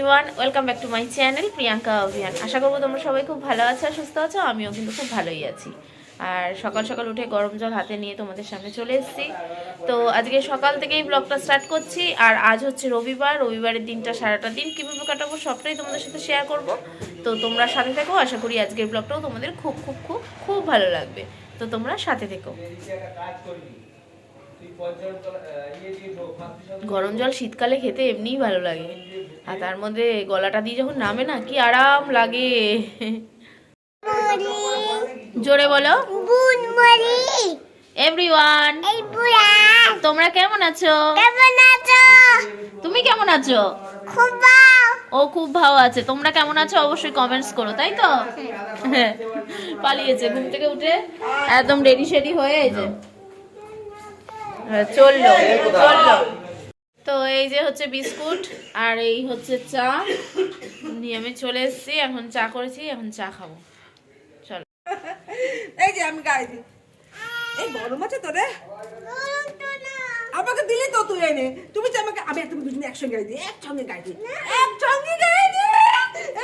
Everyone welcome back to my channel Priyanka অভিয়ান আশা করব তোমরা সবাই খুব ভালো আছো সুস্থ আছো, আমিও কিন্তু খুব ভালোই আছি। আর সকাল সকাল উঠে গরম জল হাতে নিয়ে তোমাদের সামনে চলে এসেছি। তো আজকে সকাল থেকেই ব্লগটা স্টার্ট করছি, আর আজ হচ্ছে রবিবার, রবিবারের দিনটা সারাটা দিন কীভাবে কাটাবো সবটাই তোমাদের সাথে শেয়ার করব। তো তোমরা সাথে থেকো, আশা করি আজকের ব্লগটাও তোমাদের খুব খুব খুব খুব ভালো লাগবে। তো তোমরা সাথে থেকো। গরম জল শীতকালে খেতে এমনিই ভালো লাগে। আর তার মধ্যে গলাটা দিয়ে যখন নামে না কি আরাম লাগে। জোরে বলো। এভরিওয়ান তোমরা কেমন আছো? কেমন আছো? তুমি কেমন আছো? খুব ও খুব ভালো আছে। তোমরা কেমন আছো অবশ্যই কমেন্টস করো তাই তো? হ্যাঁ পালিয়েছে ঘুম থেকে উঠে একদম রেডি শেডি হয়ে এই যে। চলল চলল। তো এই যে হচ্ছে বিস্কুট আর এই হচ্ছে চা। নিয়ে আমি চলে এসেছি এখন চা করেছি এখন চা খাব। চলো। এই যে আমি গাই দিই। এই গরম আছে তো রে আমাকে দিলি তো তুই এনে। তুমি যে আমাকে আমি তুমি দুজনে একসঙ্গে গাই দিই একসঙ্গে গাই দিই। একসঙ্গে গাই দিই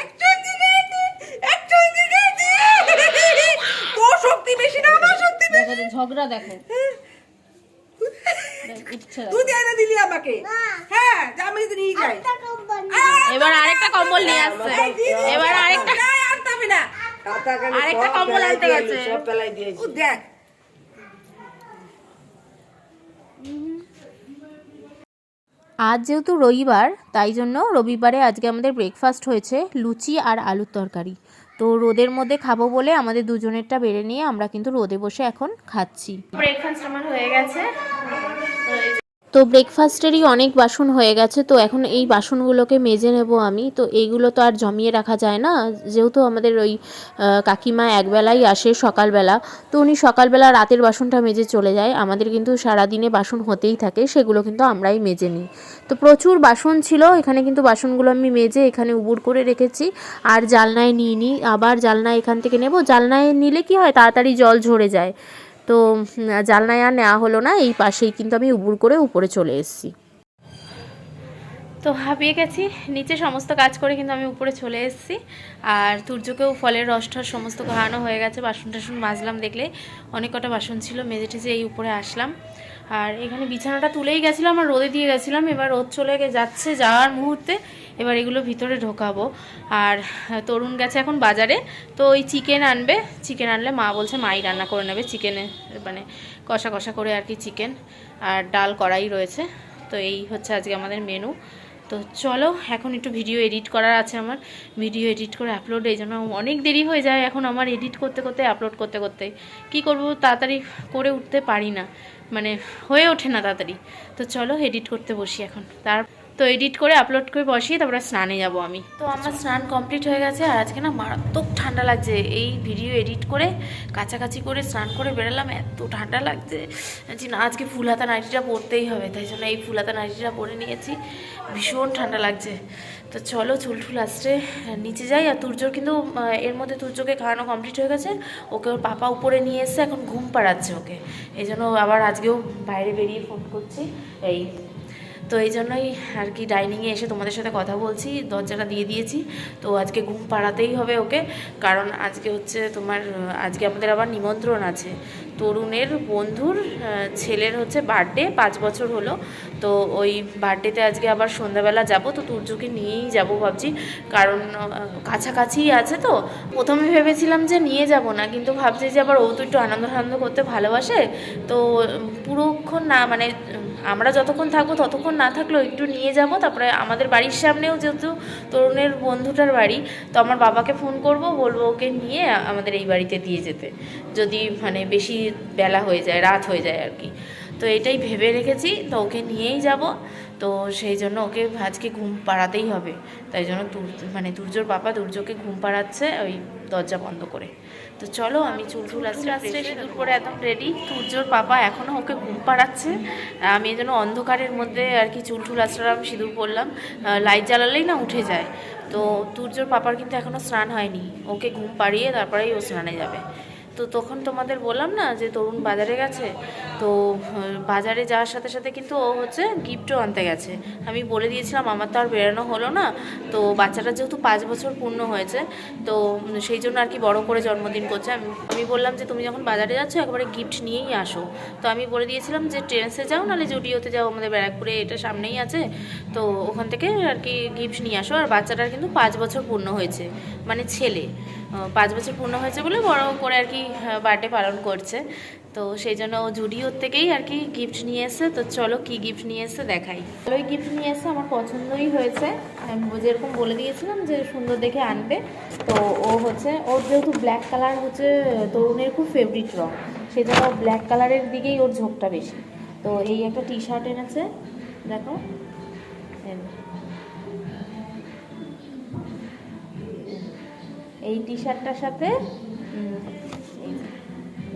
একসঙ্গে গাই দিই একসঙ্গে গাই দিই। তোর শক্তি বেশি না আমার শক্তি বেশি। ঝগড়া দেখো। তুই দিলি আমাকে। হ্যাঁ যে আমি যদি নিয়ে যাই। এবার আরেকটা কম্বল নিয়ে আসছে। এবার আরেকটা আনতে হবে না। আরেকটা কম্বল আনতে গেছে। ও দেখ। আজ যেহেতু রবিবার তাই জন্য রবিবারে আজকে আমাদের ব্রেকফাস্ট হয়েছে লুচি আর আলুর তরকারি। তো রোদের মধ্যে খাব বলে আমাদের দুজনেরটা বেড়ে নিয়ে আমরা কিন্তু রোদে বসে এখন খাচ্ছি। ব্রেকফাস্ট আমার হয়ে গেছে। তো ব্রেকফাস্টেরই অনেক বাসন হয়ে গেছে, তো এখন এই বাসনগুলোকে মেজে নেব আমি। তো এইগুলো তো আর জমিয়ে রাখা যায় না, যেহেতু আমাদের ওই কাকিমা একবেলাই আসে সকালবেলা, তো উনি সকালবেলা রাতের বাসনটা মেজে চলে যায়। আমাদের কিন্তু সারাদিনে বাসন হতেই থাকে, সেগুলো কিন্তু আমরাই মেজে নিই। তো প্রচুর বাসন ছিল, এখানে কিন্তু বাসনগুলো আমি মেজে এখানে উবুর করে রেখেছি। আর জালনায় নিয়ে নিই, আবার জালনায় এখান থেকে নেব। জালনায় নিলে কি হয়, তাড়াতাড়ি জল ঝরে যায়। তো জালনায় আর নেওয়া হলো না, এই পাশেই কিন্তু আমি উবুর করে উপরে চলে এসেছি। তো হাঁপিয়ে গেছি, নিচে সমস্ত কাজ করে কিন্তু আমি উপরে চলে এসেছি। আর তুর্যকেও ফলের রস টস সমস্ত খাওয়ানো হয়ে গেছে, বাসন টাসন মাজলাম দেখলে অনেক কটা বাসন ছিল, মেজে টেজে এই উপরে আসলাম। আর এখানে বিছানাটা তুলেই গেছিলাম, আর রোদে দিয়ে গেছিলাম, এবার রোদ চলে যাচ্ছে যাওয়ার মুহূর্তে এবার এগুলো ভিতরে ঢোকাবো। আর তরুণ গেছে এখন বাজারে, তো ওই চিকেন আনবে। চিকেন আনলে মা বলছে মাই রান্না করে নেবে চিকেনে মানে কষা কষা করে আর কি চিকেন আর ডাল কড়াই রয়েছে, তো এই হচ্ছে আজকে আমাদের মেনু তো চলো, এখন একটু ভিডিও এডিট করার আছে আমার। ভিডিও এডিট করে আপলোড এই জন্য অনেক দেরি হয়ে যায় এখন আমার এডিট করতে করতে আপলোড করতে করতে। কি করব, তাড়াতাড়ি করে উঠতে পারি না। মানে হয়ে ওঠে না তাড়াতাড়ি। তো চলো এডিট করতে বসি এখন। তার তো এডিট করে আপলোড করে বসিয়ে তারপরে স্নানে যাব আমি। তো আমার স্নান কমপ্লিট হয়ে গেছে আর আজকে না মারাত্মক ঠান্ডা লাগছে। এই ভিডিও এডিট করে, কাছাকাছি করে স্নান করে বেরোলাম, এত ঠান্ডা লাগছে যে না, আজকে ফুল হাতা নাইটিটা পরতেই হবে, তাই জন্য এই ফুল হাতা নাইটিটা পরে নিয়েছি। ভীষণ ঠান্ডা লাগছে। তো চলো চুল টুল আসছে, নিচে যাই। আর তুর্যর কিন্তু এর মধ্যে তুর্যকে খাওয়ানো কমপ্লিট হয়ে গেছে। ওকে ওর পাপা উপরে নিয়ে এসে এখন ঘুম পাড়াচ্ছে ওকে। এই জন্য আবার আজকেও বাইরে বেরিয়ে ফোন করছি। এই তো এই জন্যই আর কি ডাইনিংয়ে এসে তোমাদের সাথে কথা বলছি, দরজাটা দিয়ে দিয়েছি। তো আজকে ঘুম পাড়াতেই হবে ওকে, কারণ আজকে হচ্ছে তোমার আজকে আমাদের আবার নিমন্ত্রণ আছে। তরুণের বন্ধুর ছেলের হচ্ছে বার্থডে পাঁচ বছর হলো। তো ওই বার্থডেতে আজকে আবার সন্ধ্যাবেলা যাব, তো তুর্যকে নিয়েই যাব ভাবছি। কারণ কাছাকাছিই আছে তো। প্রথমে ভেবেছিলাম যে নিয়ে যাব না, কিন্তু ভাবছি যে আবার ও তো একটু আনন্দ আনন্দ করতে ভালোবাসে। তো, পুরোক্ষণ না মানে আমরা যতক্ষণ থাকব ততক্ষণ না থাকলেও একটু নিয়ে যাব। তারপরে আমাদের বাড়ির সামনেও যেহেতু তরুণের বন্ধুটার বাড়ি, তো আমার বাবাকে ফোন করব, বলব ওকে নিয়ে আমাদের এই বাড়িতে দিয়ে যেতে। যদি মানে বেশি বেলা হয়ে যায় রাত হয়ে যায় আর কি। তো এটাই ভেবে রেখেছি তো ওকে নিয়েই যাব। তো সেই জন্য ওকে আজকে ঘুম পাড়াতেই হবে। তাই জন্য মানে দুর্যোর বাবা দুর্যোগকে ঘুম পাড়াচ্ছে ওই দরজা বন্ধ করে। তো চলো আমি চুল টুল আসতে আসতে সিঁদুর করে একদম রেডি সূর্যর পাপা এখনও ওকে ঘুম পাড়াচ্ছে। আমি এই জন্য অন্ধকারের মধ্যে আর কি চুল টুল আসলাম সিঁদুর পরলাম। লাইট জ্বালালেই না উঠে যায়। তো তুর্যর পাপার কিন্তু এখনও স্নান হয়নি। ওকে ঘুম পাড়িয়ে তারপরেই ও স্নানে যাবে। তো তখন তোমাদের বললাম না যে তরুণ বাজারে গেছে, তো বাজারে যাওয়ার সাথে সাথে কিন্তু ও হচ্ছে গিফটও আনতে গেছে। আমি বলে দিয়েছিলাম, আমার তো আর বেরোনো হলো না। তো বাচ্চাটা যেহেতু পাঁচ বছর পূর্ণ হয়েছে, তো সেই জন্য আর কি বড় করে জন্মদিন করছে। আমি আমি বললাম যে, তুমি যখন বাজারে যাচ্ছ, একবারে গিফট নিয়েই আসো। তো আমি বলে দিয়েছিলাম যে ট্রেন্সে যাও, নাহলে জুডিওতে যাও, আমাদের ব্যারাকপুরে এটা সামনেই আছে। তো ওখান থেকে আর কি গিফট নিয়ে আসো। আর বাচ্চাটার কিন্তু পাঁচ বছর পূর্ণ হয়েছে মানে ছেলে। পাঁচ বছর পূর্ণ হয়েছে বলে বড় করে আর কি বার্থডে পালন করছে। তো সেই জন্য জুডিওর থেকেই আর কি গিফট নিয়ে এসে তো চলো কি গিফট নিয়ে এসে দেখাই। ভালোই গিফট নিয়ে এসে আমার পছন্দই হয়েছে। যেরকম বলে দিয়েছিলাম যে সুন্দর দেখে আনবে। তো ও হচ্ছে, ওর যেহেতু ব্ল্যাক কালার হচ্ছে তরুণের খুব ফেভারিট রং, সেই জন্য ব্ল্যাক কালারের দিকেই ওর ঝোঁকটা বেশি। তো এই একটা টি শার্ট এনেছে, দেখো। এই টি শার্টটার সাথে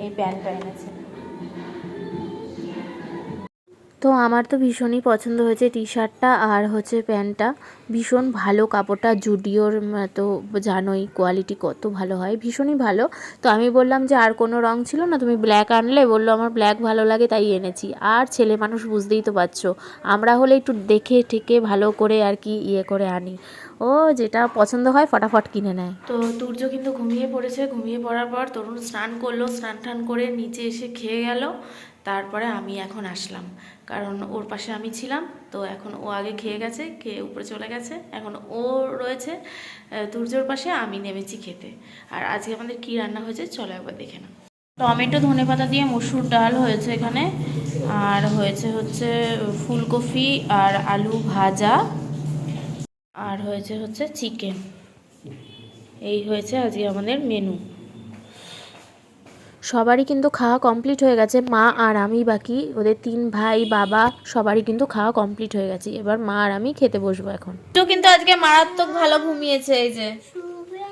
এই প্যান্টটা এনেছে। তো আমার তো ভীষণই পছন্দ হয়েছে টি শার্টটা আর হচ্ছে প্যান্টটা। ভীষণ ভালো কাপড়টা, জুডিওর তো জানোই কোয়ালিটি কত ভালো হয়, ভীষণই ভালো। তো আমি বললাম যে আর কোনো রং ছিল না, তুমি ব্ল্যাক আনলে, বলল আমার ব্ল্যাক ভালো লাগে তাই এনেছি। আর ছেলে মানুষ বুঝতেই তো পারছ, আমরা হলে একটু দেখে ঠেকে ভালো করে আর কি ইয়ে করে আনি। ও যেটা পছন্দ হয় ফটাফট কিনে নেয়। তো তুর্য কিন্তু ঘুমিয়ে পড়েছে। ঘুমিয়ে পড়ার পর তরুণ স্নান করল। স্নান টান করে নিচে এসে খেয়ে গেল। তারপরে আমি এখন আসলাম। কারণ ওর পাশে আমি ছিলাম। তো এখন ও আগে খেয়ে গেছে খেয়ে উপরে চলে গেছে। এখন ও রয়েছে আহ, তুর্যর পাশে আমি নেমেছি খেতে। আর আজকে আমাদের কি রান্না হয়েছে চলো একবার দেখে নাও। টমেটো ধনেপাতা দিয়ে মসুর ডাল হয়েছে এখানে। আর হয়েছে হচ্ছে ফুলকপি আর আলু ভাজা। আর হয়েছে হচ্ছে চিকেন এই হয়েছে আজকে আমাদের মেনু সবারই কিন্তু খাওয়া কমপ্লিট হয়ে গেছে। মা আর আমি বাকি ওদের তিন ভাই বাবা সবারই কিন্তু খাওয়া কমপ্লিট হয়ে গেছে। এবার মা আর আমি খেতে বসবো এখন। তো কিন্তু আজকে মারাত্মক ভালো ঘুমিয়েছে এই যে।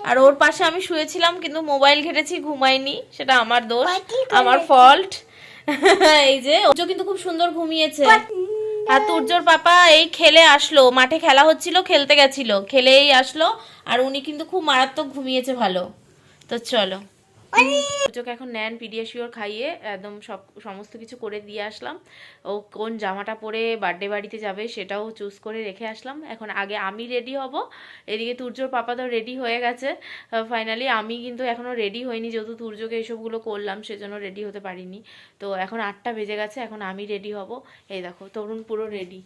আর ওর পাশে আমি শুয়েছিলাম কিন্তু মোবাইল ঘেটেছি ঘুমাইনি সেটা আমার দোষ আমার ফল্ট এই যে ওজো কিন্তু খুব সুন্দর ঘুমিয়েছে। আর তুর্যর পাপা এই খেলে আসলো। মাঠে খেলা হচ্ছিল, খেলতে গেছিল। খেলেই আসলো। আর উনি কিন্তু খুব মারাত্মক ঘুমিয়েছে ভালো। তো চলো। সূর্যকে এখন নেন পিডিয়াশিওর খাইয়ে একদম সব, সমস্ত কিছু করে দিয়ে আসলাম। ও কোন জামাটা পরে বার্থডে বাড়িতে যাবে সেটাও চুজ করে রেখে আসলাম। এখন আগে আমি রেডি হব, এদিকে তুর্যর পাপা তো রেডি হয়ে গেছে। ফাইনালি আমি কিন্তু এখনও রেডি হইনি, যেহেতু তুর্যকে এসবগুলো করলাম সেজন্য রেডি হতে পারিনি। তো এখন আটটা বেজে গেছে, এখন আমি রেডি হব। এই দেখো, তরুণ পুরো রেডি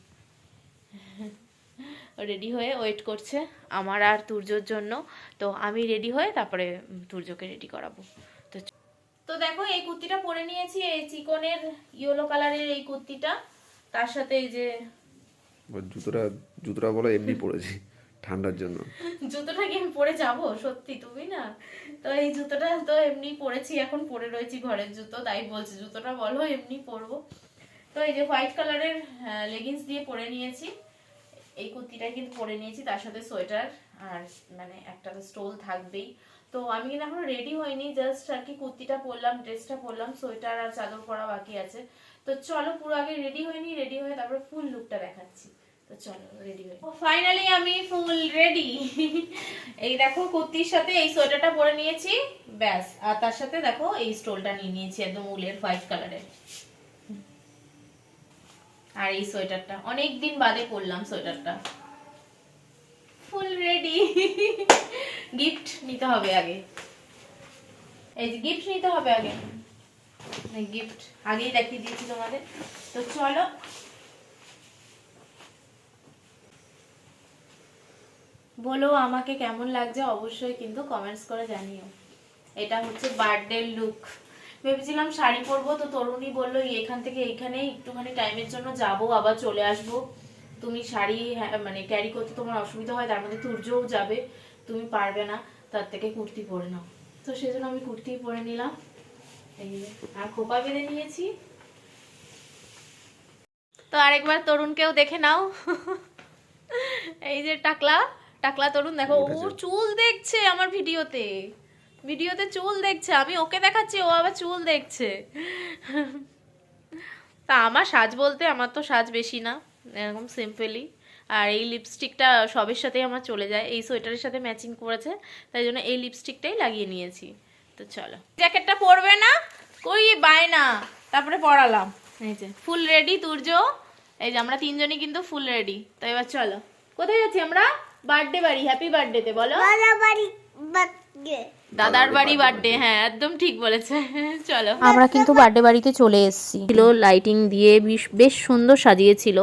রেডি হয়ে ওয়েট করছে আমার আর তুর্যর জন্য। তো আমি রেডি হয়ে তারপরে তুর্যকে রেডি করাবো। তো তো দেখো এই কুর্তিটা পরে নিয়েছি এই চিকনের ইয়েলো কালারের এই কুর্তিটা। তার সাথে এই যে জুতোটা জুতোটা বলো এমনি পরেছি ঠান্ডার জন্য। জুতোটা কি আমি পরে যাব? সত্যি তুমি না? তো এই জুতোটা তো এমনি পরেছি এখন পরে রয়েছি ঘরের জুতো তাই বলছি জুতোটা বলো এমনি পরবো। তো এই যে হোয়াইট কালারের লেগিংস দিয়ে পরে নিয়েছি। এই কুর্তিটা কিন্তু পরে নিয়েছি, তার সাথে সোয়েটার আর মানে একটা তো স্টোল থাকবেই। তো আমি কিন্তু এখনও রেডি হইনি জাস্ট আর কি কুর্তিটা পরলাম, ড্রেসটা পরলাম, সোয়েটার আর চাদর পরা বাকি আছে। তো চলো পুরো আগে রেডি হইনি রেডি হয়ে তারপরে ফুল লুকটা দেখাচ্ছি। তো চলো রেডি হয়ে। ফাইনালি আমি ফুল রেডি এই দেখো কুর্তির সাথে এই সোয়েটারটা পরে নিয়েছি, ব্যাস। আর তার সাথে দেখো এই স্টোলটা নিয়ে নিয়েছি একদম উলের হোয়াইট কালারের আর এই সোয়েটারটা। অনেক দিন বাদে পরলাম সোয়েটারটা। ফুল রেডি গিফট নিতে হবে আগে। এই যে গিফট নিতে হবে আগে। গিফট আগেই দেখিয়ে দিয়েছি তোমাদের। তো চলো। বলো আমাকে কেমন লাগছে অবশ্যই কিন্তু কমেন্টস করে জানিও। এটা হচ্ছে বার্থডে লুক ভেবেছিলাম শাড়ি পরবো তো তরুণী বলল এখান থেকে এইখানে একটুখানি টাইমের জন্য যাব আবার চলে আসব। তুমি শাড়ি হ্যাঁ, মানে ক্যারি করতে তোমার অসুবিধা হয় তার মধ্যে তুর্যও যাবে তুমি পারবে না তার থেকে কুর্তি পরে নাও। তো সেজন্য আমি কুর্তি পরে নিলাম। এই আর খোপা বেঁধে নিয়েছি। তো আরেকবার তরুণকেও দেখে নাও। এই যে টাকলা টাকলা তরুণ দেখো ওর চুল দেখছে আমার ভিডিওতে। ভিডিওতে চুল দেখছে, আমি ওকে দেখাচ্ছি, ও আবার চুল দেখছে। তা আমার সাজ বলতে আমার তো সাজ বেশি না এরকম সিম্পলি আর এই লিপস্টিকটা সবের সাথেই আমার চলে যায়, এই সোয়েটারের সাথে ম্যাচিং করেছে, তাই জন্য এই লিপস্টিকটাই লাগিয়ে নিয়েছি। তো চলো। জ্যাকেটটা পরবে না, কই বায়না? তারপরে পরালাম। এই যে ফুল রেডি তুর্য। এই যে, আমরা তিনজনই কিন্তু ফুল রেডি তো এবার চলো। কোথায় যাচ্ছি আমরা? বার্থডে বাড়ি হ্যাপি বার্থডেতে বলো। বাগে দাদার বাড়ি বার্থডে হ্যাঁ একদম ঠিক বলেছে। চলো। আমরা কিন্তু বার্থডে বাড়িতে চলে এসেছি। ছিল লাইটিং দিয়ে বেশ বেশ সুন্দর সাজিয়েছিল।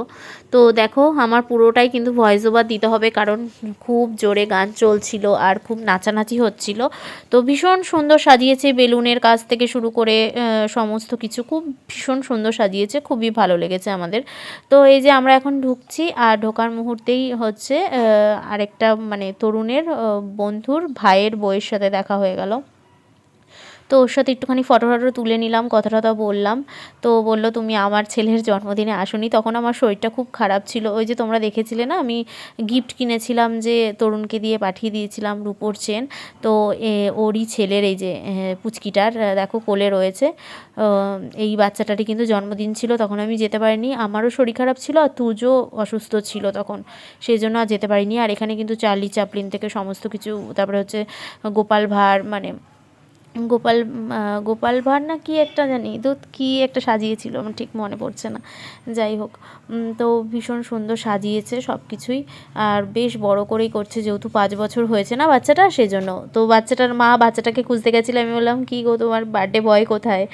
তো দেখো আমার পুরোটাই কিন্তু ভয়েস ওভার দিতে হবে কারণ খুব জোরে গান চলছিল আর খুব নাচানাচি হচ্ছিল। তো ভীষণ সুন্দর সাজিয়েছে বেলুনের কাজ থেকে শুরু করে সমস্ত কিছু। খুব ভীষণ সুন্দর সাজিয়েছে খুবই ভালো লেগেছে আমাদের। তো এই যে আমরা এখন ঢুকছি আর ঢোকার মুহূর্তেই হচ্ছে আরেকটা মানে তরুণের বন্ধুর ভাইয়ের বইয়ের সাথে দেখা হয়ে গেল। তো ওর সাথে একটুখানি ফটো টটো তুলে নিলাম, কথা টথা বললাম। তো বলল, তুমি আমার ছেলের জন্মদিনে আসনি। তখন আমার শরীরটা খুব খারাপ ছিল। ওই যে তোমরা দেখেছিলে না, আমি গিফট কিনেছিলাম যে তরুণকে দিয়ে পাঠিয়ে দিয়েছিলাম রূপোর চেন তো ওরই ছেলের এই যে পুচকিটার দেখো কোলে রয়েছে। এই বাচ্চাটারই কিন্তু জন্মদিন ছিল, তখন আমি যেতে পারিনি। আমারও শরীর খারাপ ছিল আর তুজও অসুস্থ ছিল তখন। সেই জন্য আর যেতে পারিনি। আর এখানে কিন্তু চার্লি চাপলিন থেকে সমস্ত কিছু, তারপরে হচ্ছে গোপাল ভাঁড় মানে গোপাল গোপাল ভাঁড় না কি একটা জানি, তো কি একটা সাজিয়েছিল, আমার ঠিক মনে পড়ছে না, যাই হোক। তো ভীষণ সুন্দর সাজিয়েছে সব কিছুই আর বেশ বড় করেই করছে, যেহেতু পাঁচ বছর হয়েছে না বাচ্চাটা, সেজন্য। তো বাচ্চাটার মা বাচ্চাটাকে খুঁজতে গেছিল, আমি বললাম, কী গো তোমার বার্থডে বয় কোথায়?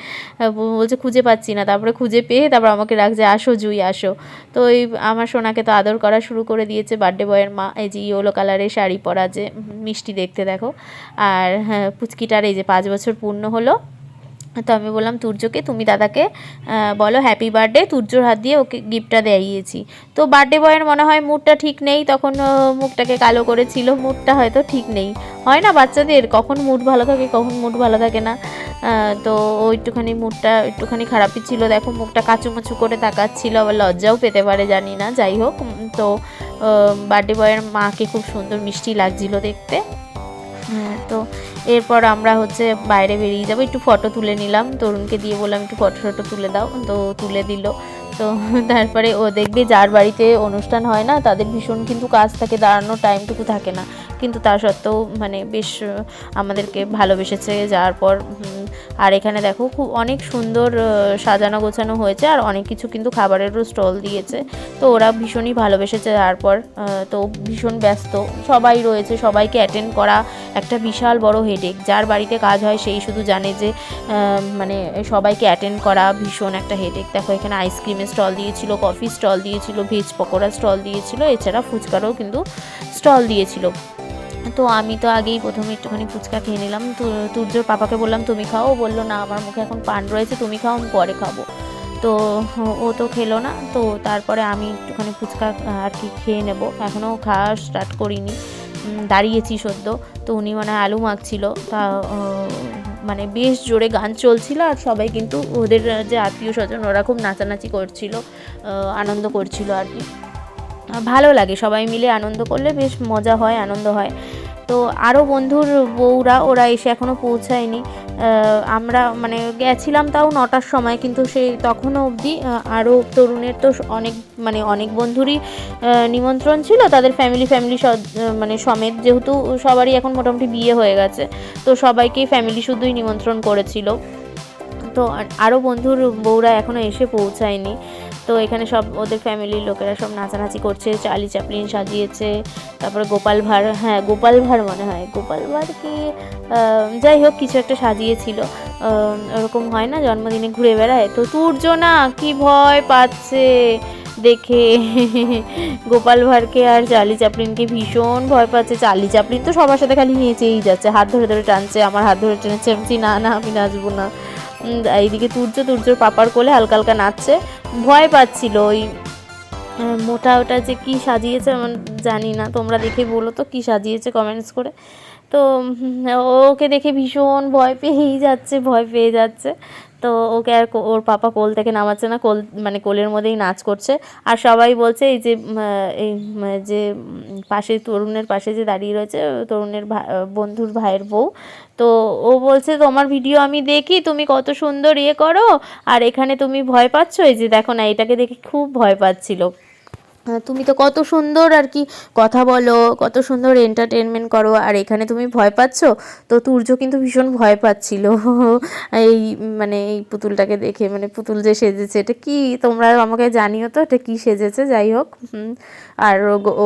বলছে, খুঁজে পাচ্ছি না। তারপরে খুঁজে পেয়ে তারপর আমাকে রাখছে, আসো জুই, আসো। তো এই আমার সোনাকে তো আদর করা শুরু করে দিয়েছে বার্থডে বয়ের মা, এই যে ইয়েলো কালারের শাড়ি পরা যে মিষ্টি দেখতে দেখো। আর হ্যাঁ পুচকিটার এই যে পাঁচ বছর পূর্ণ হলো, তো আমি বললাম, তুর্যকে, তুমি দাদাকে বলো হ্যাপি বার্থডে তুর্যর হাত দিয়ে ওকে গিফটটা দিয়েছি তো বার্থডে বয়ের মনে হয় মুডটা ঠিক নেই, তখন মুখটাকে কালো করেছিল, মুডটা হয়তো ঠিক নেই। হয় না, বাচ্চাদের, কখন মুড ভালো থাকে, কখন মুড ভালো থাকে না। তো ও একটুখানি মুডটা একটুখানি খারাপই ছিল, দেখো, মুখটা কাচুমাচু করে তাকাচ্ছিল, আবার লজ্জাও পেতে পারে, জানি না, যাই হোক। তো বার্থডে বয়ের মাকে খুব সুন্দর মিষ্টি লাগছিল দেখতে। তো এরপর আমরা হচ্ছে বাইরে বেরিয়ে যাব। একটু ফটো তুলে নিলাম। তরুণকে দিয়ে বললাম, একটু ফটো ফটো তুলে দাও। তো তুলে দিল। তো তারপরে ও দেখবে যার বাড়িতে অনুষ্ঠান হয় না, তাদের ভীষণ কিন্তু কাজ থাকে, দাঁড়ানোর টাইমটুকু থাকে না। কিন্তু তা সত্ত্বেও মানে বেশ আমাদেরকে ভালোবেসেছে। যাওয়ার পর আর এখানে দেখো খুব অনেক সুন্দর সাজানো গোছানো হয়েছে আর অনেক কিছু কিন্তু খাবারেরও স্টল দিয়েছে। তো ওরা ভীষণই ভালোবেসেছে। তারপর তো ভীষণ ব্যস্ত। সবাই রয়েছে, সবাইকে অ্যাটেন্ড করা একটা বিশাল বড় হেডেক যার বাড়িতে কাজ হয় সেই শুধু জানে যে মানে সবাইকে অ্যাটেন্ড করা ভীষণ একটা হেডেক দেখো এখানে আইসক্রিমের স্টল দিয়েছিল কফি স্টল দিয়েছিল ভেজ পকোড়া স্টল দিয়েছিল, এছাড়া ফুচকারও কিন্তু স্টল দিয়েছিল। তো আমি তো আগেই প্রথমে একটুখানি ফুচকা খেয়ে নিলাম। তুর্যর পাপাকে বললাম, তুমি খাও। বলল, না, আমার মুখে এখন পান রয়েছে, তুমি খাও, আমি পরে খাব। তো ও তো খেলো না। তো তারপরে আমি একটুখানি ফুচকা আর কি খেয়ে নেব। এখনও খাওয়া স্টার্ট করিনি। দাঁড়িয়েছি সদ্য। তো উনি মানে আলু মাখছিল। তা মানে বেশ জোরে গান চলছিল আর সবাই কিন্তু ওদের যে আত্মীয় স্বজন, ওরা খুব নাচানাচি করছিল আনন্দ করছিল আর কি। ভালো লাগে, সবাই মিলে আনন্দ করলে বেশ মজা হয়, আনন্দ হয়। তো আরও বন্ধুর বউরা, ওরা এসে এখনও পৌঁছায়নি। আমরা মানে গেছিলাম তাও নটার সময়, কিন্তু সেই তখনও অবধি আরও তরুণের তো অনেক মানে অনেক বন্ধুরই নিমন্ত্রণ ছিল। তাদের ফ্যামিলি ফ্যামিলি মানে সমেত যেহেতু সবারই এখন মোটামুটি বিয়ে হয়ে গেছে, তো সবাইকেই ফ্যামিলি শুধুই নিমন্ত্রণ করেছিল। তো আরও বন্ধুর বউরা এখনও এসে পৌঁছায়নি। তো এখানে সব ওদের ফ্যামিলির লোকেরা সব নাচানাচি করছে, চার্লি চাপলিন সাজিয়েছে, তারপরে গোপাল ভাঁড় হ্যাঁ গোপাল ভাঁড় মনে হয়, গোপাল ভাঁড় কি যাই হোক, কিছু একটা সাজিয়েছিল ওরকম হয় না, জন্মদিনে ঘুরে বেড়ায়, তো না কি ভয় পাচ্ছে দেখে, গোপাল ভাঁড়কে আর চার্লি চাপলিনকে ভীষণ ভয় পাচ্ছে, চার্লি চাপলিন তো সবার সাথে খালি নেচেই যাচ্ছে, হাত ধরে ধরে টানছে, আমার হাত ধরে টেনেছে, আমি না না, আমি নাচবো না। এইদিকে তুর্য, তুর্যর পাপার কোলে হালকা হালকা নাচছে। ভয় পাচ্ছিল ওই মোটা ওটা যে কি সাজিয়েছে আমার জানি না। তোমরা দেখে বলো তো কি সাজিয়েছে কমেন্টস করে। তো ওকে দেখে ভীষণ ভয় পেয়েই যাচ্ছে, ভয় পেয়ে যাচ্ছে। তো ওকে আর ওর পাপা কোল থেকে নামাচ্ছে না, কোল মানে কোলের মধ্যেই নাচ করছে। আর সবাই বলছে, এই যে এই যে পাশে তরুণের পাশে যে দাঁড়িয়ে রয়েছে, তরুণের বন্ধুর ভাইয়ের বউ। তো ও বলছে, তোমার ভিডিও আমি দেখি, তুমি কত সুন্দর ইয়ে করো, আর এখানে তুমি ভয় পাচ্ছ? এই যে দেখো না, এটাকে দেখে খুব ভয় পাচ্ছিল। তুমি তো কত সুন্দর আর কি কথা বলো, কত সুন্দর এন্টারটেনমেন্ট করো, আর এখানে তুমি ভয় পাচ্ছ? তো তুর্য কিন্তু ভীষণ ভয় পাচ্ছিল। এই মানে এই পুতুলটাকে দেখে মানে পুতুল যে সেজেছে, এটা কি? তোমরা আমাকে জানিও তো এটা কি সেজেছে, যাই হোক। আর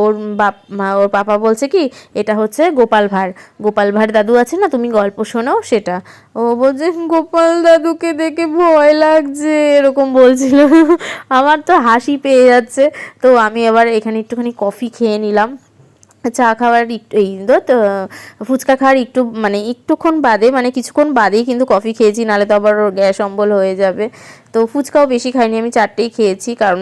ওর বাপ ওর পাপা বলছে কি, এটা হচ্ছে গোপাল ভাঁড়। গোপাল ভাঁড় দাদু আছে না, তুমি গল্প শোনো সেটা। ও বলছে, গোপাল দাদুকে দেখে ভয় লাগছে, এরকম বলছিল। আমার তো হাসি পেয়ে যাচ্ছে। তো আমি আবার এখানে একটুখানি কফি খেয়ে নিলাম। চা খাওয়ার একটু, এই ফুচকা খাওয়ার একটু মানে একটুক্ষণ বাদে মানে কিছুক্ষণ বাদেই কিন্তু কফি খেয়েছি, নাহলে তো আবার গ্যাস অম্বল হয়ে যাবে। তো ফুচকাও বেশি খাইনি, আমি চারটেই খেয়েছি কারণ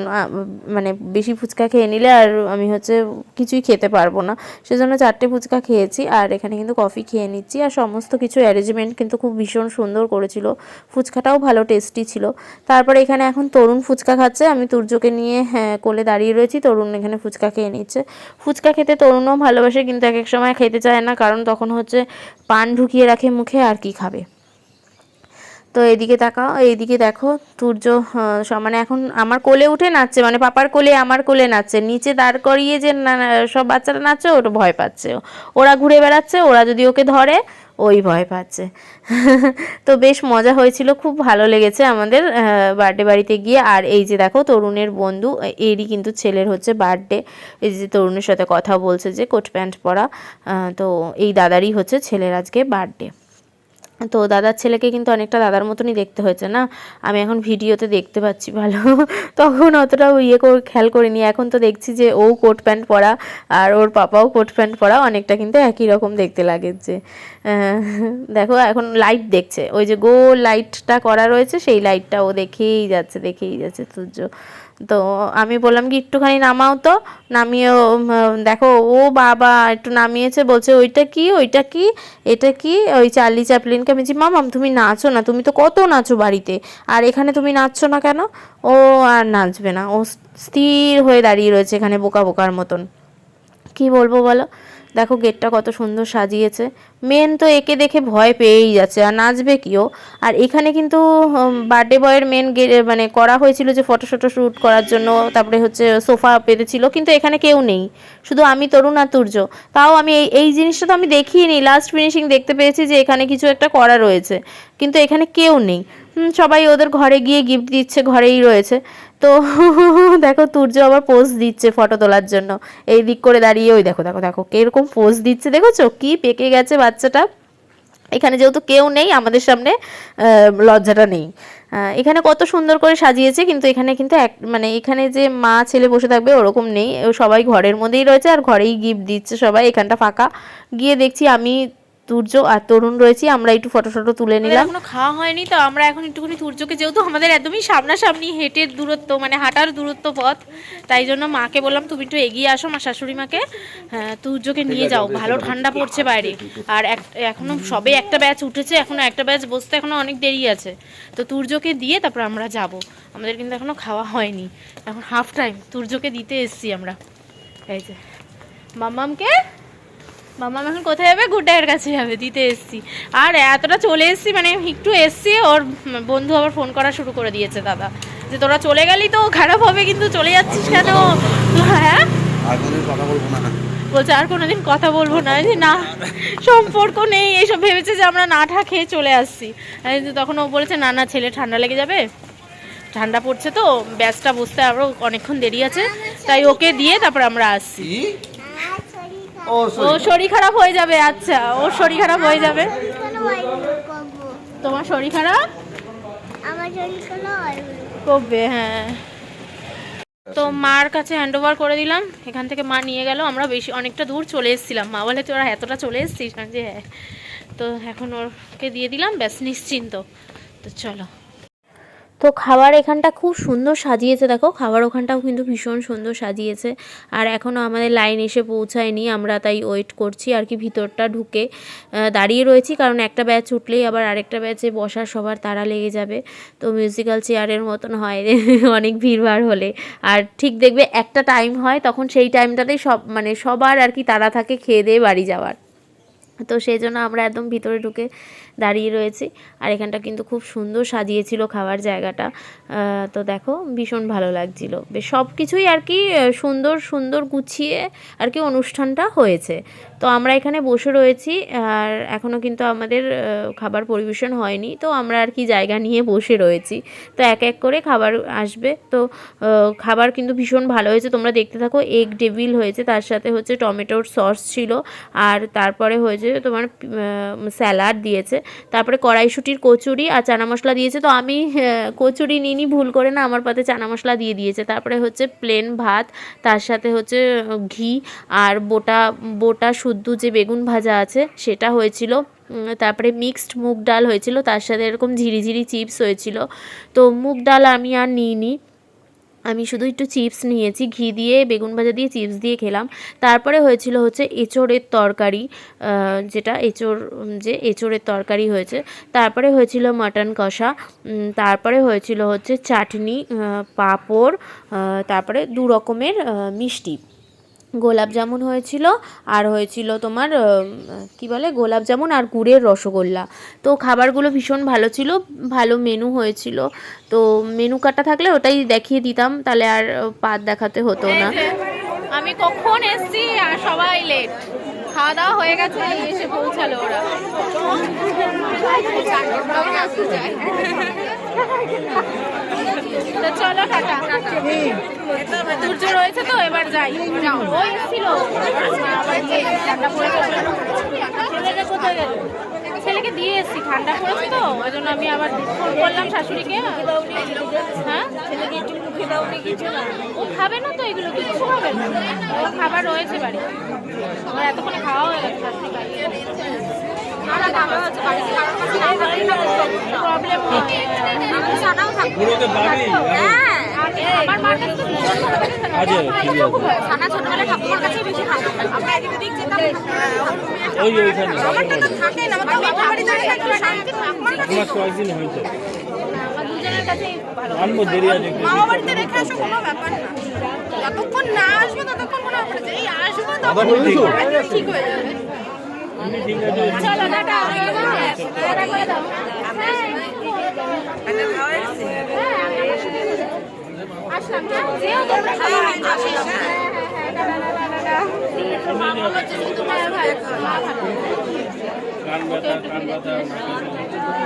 মানে বেশি ফুচকা খেয়ে নিলে আর আমি হচ্ছে কিছুই খেতে পারব না। সেজন্য চারটে ফুচকা খেয়েছি আর এখানে কিন্তু কফি খেয়ে নিচ্ছি আর সমস্ত কিছু অ্যারেঞ্জমেন্ট কিন্তু খুব ভীষণ সুন্দর করেছিল। ফুচকাটাও ভালো টেস্টি ছিল। তারপরে এখানে এখন তরুণ ফুচকা খাচ্ছে, আমি তুর্যকে নিয়ে হ্যাঁ কোলে দাঁড়িয়ে রয়েছি, তরুণ এখানে ফুচকা খেয়ে নিচ্ছে। ফুচকা খেতে তরুণও ভালোবাসে কিন্তু এক এক সময় খেতে চায় না, কারণ তখন হচ্ছে পান ঢুকিয়ে রাখে মুখে আর কি খাবে। তো এদিকে তাকাও, এইদিকে দেখো সূর্য মানে এখন আমার কোলে উঠে নাচছে মানে পাপার কোলে, আমার কোলে নাচছে। নিচে দাঁড় করিয়ে যে সব বাচ্চারা নাচছে ওটা ভয় পাচ্ছে। ওরা ঘুরে বেড়াচ্ছে, ওরা যদি ওকে ধরে, ওই ভয় পাচ্ছে। তো বেশ মজা হয়েছিল, খুব ভালো লেগেছে আমাদের বার্থডে বাড়িতে গিয়ে। আর এই যে দেখো তরুণের বন্ধু এরই কিন্তু ছেলের হচ্ছে বার্থডে এই যে তরুণের সাথে কথা বলছে যে কোট প্যান্ট পরা তো এই দাদারই হচ্ছে ছেলের আজকে বার্থডে তো দাদার ছেলেকে কিন্তু অনেকটা দাদার মতনই দেখতে হয়েছে না? আমি এখন ভিডিওতে দেখতে পাচ্ছি ভালো। তখন অতটাও ইয়ে করে খেয়াল করিনি। এখন তো দেখছি যে ও কোট প্যান্ট পরা আর ওর পাপাও কোট প্যান্ট পরা অনেকটা কিন্তু একই রকম দেখতে লাগেছে আহ, দেখো এখন লাইট দেখছে। ওই যে গোল লাইটটা করা রয়েছে সেই লাইটটা ও দেখেই যাচ্ছে দেখেই যাচ্ছে সূর্য। তো আমি বললাম কি, একটুখানি নামাও তো নামিয়ে দেখো, ও বাবা একটু নামিয়েছে, বলছে, ওইটা কি ওইটা কি, এটা কি? ওই চার্লি চ্যাপলিনকে আমি বলছি মামাম তুমি নাচো না, তুমি তো কত নাচো বাড়িতে, আর এখানে তুমি নাচছো না কেন? ও আর নাচবে না, ও স্থির হয়ে দাঁড়িয়ে রয়েছে এখানে বোকা বোকার মতন। কি বলব বলো? দেখো গেটটা কত সুন্দর সাজিয়েছে। মেন তো একে দেখে ভয় পেয়েই যাচ্ছে, আর নাচবে কিও? আর এখানে কিন্তু বার্থডে বয়ের মেন মানে করা হয়েছিল যে ফটো শটো শ্যুট করার জন্য, তারপরে হচ্ছে সোফা পেতেছিল কিন্তু এখানে কেউ নেই। শুধু আমি, তরুণ আর তুর্য। তাও আমি এই এই জিনিসটা তো আমি দেখিনি। লাস্ট ফিনিশিং দেখতে পেয়েছি যে এখানে কিছু একটা করা রয়েছে, কিন্তু এখানে কেউ নেই। সবাই ওদের ঘরে গিয়ে গিফট দিচ্ছে, ঘরেই রয়েছে। তো দেখো তুর্য আবার পোজ দিচ্ছে ফটো তোলার জন্য। এই দিক করে দাঁড়িয়ে, ওই দেখো দেখো দেখো, কীরকম পোজ দিচ্ছে, দেখেছ? কি পেকে গেছে বাচ্চাটা। এখানে যেহেতু কেউ নেই, আমাদের সামনে লজ্জাটা নেই। এখানে কত সুন্দর করে সাজিয়েছে, কিন্তু এখানে কিন্তু এক মানে এখানে যে মা, ছেলে বসে থাকবে ওরকম নেই। সবাই ঘরের মধ্যেই রয়েছে আর ঘরেই গিফট দিচ্ছে সবাই। এখানটা ফাঁকা। গিয়ে দেখছি আমি তুর্য আর তরুণ রয়েছি আমরা একটু ফটো ফটো তুলে নিলাম। এখনও খাওয়া হয়নি তো আমরা এখন একটুখানি সূর্যকে যেহেতু আমাদের একদমই সামনাসামনি হেঁটের দূরত্ব মানে হাঁটার দূরত্ব পথ তাই জন্য মাকে বললাম তুমি একটু এগিয়ে আসো মা শাশুড়ি মাকে হ্যাঁ সূর্যকে নিয়ে যাও ভালো ঠান্ডা পড়ছে বাইরে। আর এক এখনও সবে একটা ব্যাচ উঠেছে এখনও একটা ব্যাচ বসতে এখনও অনেক দেরি আছে। তো সূর্যকে দিয়ে তারপর আমরা যাব। আমাদের কিন্তু এখনও খাওয়া হয়নি। এখন হাফ টাইম সূর্যকে দিতে এসছি আমরা। এই যে মাম্মামকে মামা এখন কোথায় যাবে? গুড্ডাইয়ের কাছে যাবে দিতে এসছি। আর এতটা চলে এসছি মানে একটু এসছি ওর বন্ধু আবার ফোন করা শুরু করে দিয়েছে দাদা। যে তোরা চলে গেলি তো খারাপ হবে কিন্তু চলে যাচ্ছিস কেন? হ্যাঁ? বলছে আর কোনোদিন কথা বলব না। যে না সম্পর্ক নেই এইসব ভেবেছে যে আমরা না ঠা খেয়ে চলে আসছি। তখন ও বলেছে না না ছেলে ঠান্ডা লেগে যাবে। ঠান্ডা পড়ছে তো ব্যাসটা বসতে আরও অনেকক্ষণ দেরি আছে। তাই ওকে দিয়ে তারপর আমরা আসছি। ও ও শরীর খারাপ হয়ে যাবে আচ্ছা। ওর শরীর খারাপ হয়ে যাবে। তোমার শরীর খারাপ? আমার শরীর করবে? হ্যাঁ। তো মার কাছে হ্যান্ড ওভার করে দিলাম। এখান থেকে মা নিয়ে গেল। আমরা বেশি অনেকটা দূর চলে এসেছিলাম। মা বলে তোরা এতটা চলে এসেছিস যে? হ্যাঁ তো এখন ওরকে দিয়ে দিলাম। ব্যাস নিশ্চিন্ত। তো চলো। তো খাবার এখানটা খুব সুন্দর সাজিয়েছে, দেখো খাবার ওখানটাও কিন্তু ভীষণ সুন্দর সাজিয়েছে। আর এখনও আমাদের লাইন এসে পৌঁছায়নি, আমরা তাই ওয়েট করছি আর কি ভিতরটা ঢুকে দাঁড়িয়ে রয়েছি। কারণ একটা ব্যাচ উঠলেই আবার আরেকটা ব্যাচে বসার সবার তারা লেগে যাবে। তো মিউজিক্যাল চেয়ারের মতন হয়, অনেক ভিড়ভাড় হলে। আর ঠিক দেখবে একটা টাইম হয়, তখন সেই টাইমটাতেই সব মানে সবার আর কি তারা থাকে খেয়ে দিয়ে বাড়ি যাওয়ার। তো সেই জন্য আমরা একদম ভিতরে ঢুকে দাঁড়িয়ে রয়েছি। আর এখানটা কিন্তু খুব সুন্দর সাজিয়েছিল খাওয়ার জায়গাটা। তো দেখো, ভীষণ ভালো লাগছিল। বেশ সব কিছুই আর কি সুন্দর সুন্দর গুছিয়ে আর কি অনুষ্ঠানটা হয়েছে। তো আমরা এখানে বসে রয়েছি, আর এখনও কিন্তু আমাদের খাবার পরিবেশন হয়নি। তো আমরা আর কি জায়গা নিয়ে বসে রয়েছি। তো এক এক করে খাবার আসবে। তো খাবার কিন্তু ভীষণ ভালো হয়েছে। তোমরা দেখতে থাকো এগ ডেভিল হয়েছে, তার সাথে হচ্ছে টমেটোর সস ছিল। আর তারপরে হয়েছে তোমার স্যালাড দিয়েছে। তারপরে কড়াইশুটির কচুরি আর চানা মশলা দিয়েছে। তো আমি কচুরি নিইনি, ভুল করে না, আমার পাতে চানা মশলা দিয়ে দিয়েছে। তারপরে হচ্ছে প্লেন ভাত, তার সাথে হচ্ছে ঘি আর বোটা বোটা শুদ্ধ যে বেগুন ভাজা আছে, সেটা হয়েছিল। তারপরে মিক্সড মুগ ডাল হয়েছিল, তার সাথে এরকম ঝিরিঝিরি চিপস হয়েছিল। তো মুগ ডাল আমি আর নিইনি। আমি শুধু একটু চিপস নিয়েছি, ঘি দিয়ে, বেগুন ভাজা দিয়ে, চিপস দিয়ে খেলাম। তারপরে হয়েছিল হচ্ছে এঁচোড়ের তরকারি যেটা এঁচোড় যে এঁচোড়ের তরকারি হয়েছে। তারপরে হয়েছিল মাটন কষা তারপরে হয়েছিল হচ্ছে চাটনি পাঁপড় তারপরে দু রকমের মিষ্টি। গোলাপ জামুন হয়েছিল আর হয়েছিল তোমার কি বলে গোলাপ জামুন আর গুড়ের রসগোল্লা। তো খাবারগুলো ভীষণ ভালো ছিল ভালো মেনু হয়েছিল। তো মেনু কার্ডটা থাকলে ওটাই দেখিয়ে দিতাম তাহলে আর পাত দেখাতে হতো না। আমি কখন এসছি আর সবাই লেট খাওয়া দাওয়া হয়ে গেছে এসে পৌঁছালো ওরা। চলো টাটা। সূর্য রয়েছে তো, এবার যাই। যাও। ও এসেছিল। আবার যে ঠান্ডা পড়ে গেল ছেলেটা কোথায় গেল? ছেলেকে দিয়ে এসেছি। ঠান্ডা পড়েছে তো, ওই জন্য আমি আবার ফোন করলাম শাশুড়িকে। হ্যাঁ? কিছু ও খাবে না তো এগুলো? কিচ্ছু খাবে না। খাবার রয়েছে বাড়ি আমার এতক্ষণে খাওয়া হয়ে গেছে। ওই ওইখানে। আমার কয়েকদিন হয়েছে। আনব দেরি আছে। মামা বাড়িতে রেখে আসো কোনো ব্যাপার না যতক্ষণ না আসবে ততক্ষণ কোনো ব্যাপার না। আসবে তখন ঠিক হয়ে যাবে। চলো দাও। আসলাম। যেও তোমরা সবাই। আসিস টাটা টাটা টাটা। মা বলছে শুধু তোমার ভাই মা ভালো কান ব্যথা কান ব্যথা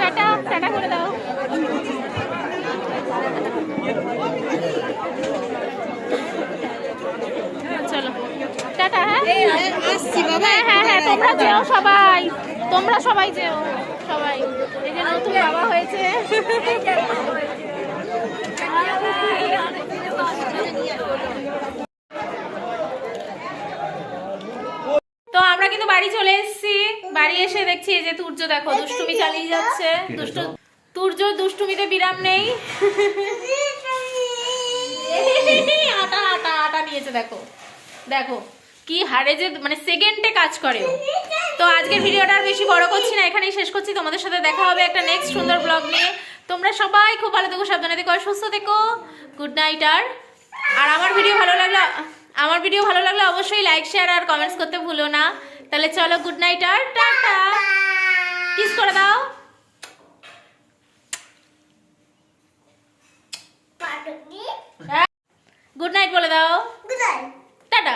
টাটা টাটা করে দাও চলো হ্যাঁ হ্যাঁ হ্যাঁ তোমরা যেও সবাই। তোমরা সবাই যেও, সবাই। এই যে নতুন বাবা হয়েছে। তো আমরা কিন্তু বাড়ি চলে এসেছি। বাড়ি এসে দেখছি এই যে তুর্য দেখো, দুষ্টুমি চালিয়ে যাচ্ছে। দুষ্ট তুর্য দুষ্টুমিতে বিরাম নেই। আটা আটা আটা নিয়েছে, দেখো। দেখো। কি হারে যে মানে সেকেন্ডে কাজ করে তো আজকের ভিডিওটা আর বেশি বড় করছি না এখানেই শেষ করছি। তোমাদের সাথে দেখা হবে একটা নেক্সট সুন্দর ব্লগ নিয়ে। তোমরা সবাই খুব ভালো থেকো সাবধানে থেকো সুস্থ থেকো। গুড নাইট আর আর আমার ভিডিও ভালো লাগল আমার ভিডিও ভালো লাগলে অবশ্যই লাইক শেয়ার আর কমেন্টস করতে ভুলো না। তাহলে চলো গুড নাইট আর টাটা। কিস করে দাও। গুড নাইট হ্যাঁ। বলে দাও। Good night tata.